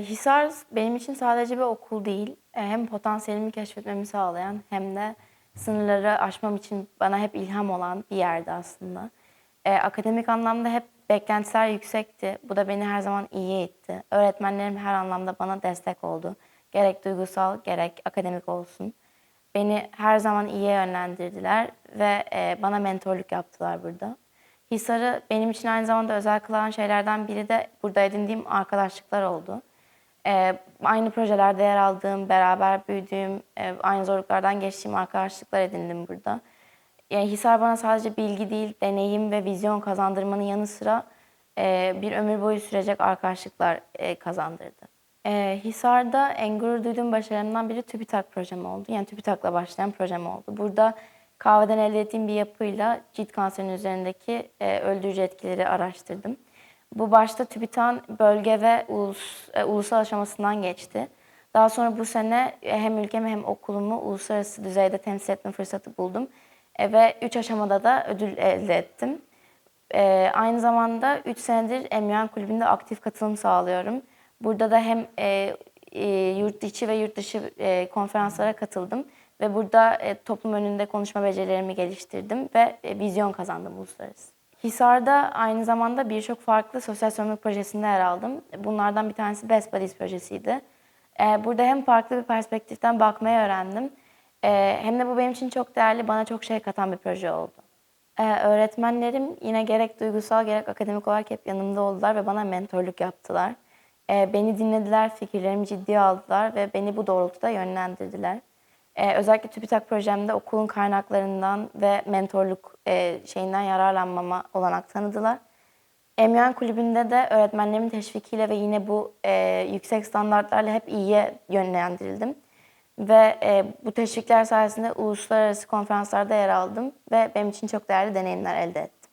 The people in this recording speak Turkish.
Hisar benim için sadece bir okul değil, e, hem potansiyelimi keşfetmemi sağlayan hem de sınırları aşmam için bana hep ilham olan bir yerdi aslında. E, akademik anlamda hep beklentiler yüksekti. Bu da beni her zaman iyiye itti. Öğretmenlerim her anlamda bana destek oldu. Gerek duygusal gerek akademik olsun. Beni her zaman iyiye yönlendirdiler ve e, bana mentorluk yaptılar burada. Hisar'ı benim için aynı zamanda özel kılan şeylerden biri de burada edindiğim arkadaşlıklar oldu. E, aynı projelerde yer aldığım, beraber büyüdüğüm, e, aynı zorluklardan geçtiğim arkadaşlıklar edindim burada. Yani Hisar bana sadece bilgi değil, deneyim ve vizyon kazandırmanın yanı sıra e, bir ömür boyu sürecek arkadaşlıklar e, kazandırdı. E, Hisar'da en gurur duyduğum başarımdan biri TÜBİTAK projem oldu. Yani TÜBİTAK'la başlayan projem oldu. Burada kahveden elde ettiğim bir yapıyla cilt kanserinin üzerindeki e, öldürücü etkileri araştırdım. Bu başta TÜBİTAK'ın bölge ve ulus, e, ulusal aşamasından geçti. Daha sonra bu sene e, hem ülkemi hem okulumu uluslararası düzeyde temsil etme fırsatı buldum. E, ve üç aşamada da ödül elde ettim. E, aynı zamanda 3 senedir Emyan Kulübü'nde aktif katılım sağlıyorum. Burada da hem e, e, yurt içi ve yurt dışı e, konferanslara katıldım ve burada e, toplum önünde konuşma becerilerimi geliştirdim ve e, vizyon kazandım uluslararası. Hisar'da aynı zamanda birçok farklı sosyal sorumluluk projesinde yer aldım. Bunlardan bir tanesi Best Buddies projesiydi. E, burada hem farklı bir perspektiften bakmayı öğrendim e, hem de bu benim için çok değerli, bana çok şey katan bir proje oldu. Ee, öğretmenlerim yine gerek duygusal gerek akademik olarak hep yanımda oldular ve bana mentorluk yaptılar. Ee, beni dinlediler, fikirlerimi ciddiye aldılar ve beni bu doğrultuda yönlendirdiler. Ee, özellikle TÜBİTAK projemde okulun kaynaklarından ve mentorluk e, şeyinden yararlanmama olanak tanıdılar. Emyan Kulübü'nde de öğretmenlerimin teşvikiyle ve yine bu e, yüksek standartlarla hep iyiye yönlendirildim. Ve e, bu teşvikler sayesinde uluslararası konferanslarda yer aldım ve benim için çok değerli deneyimler elde ettim.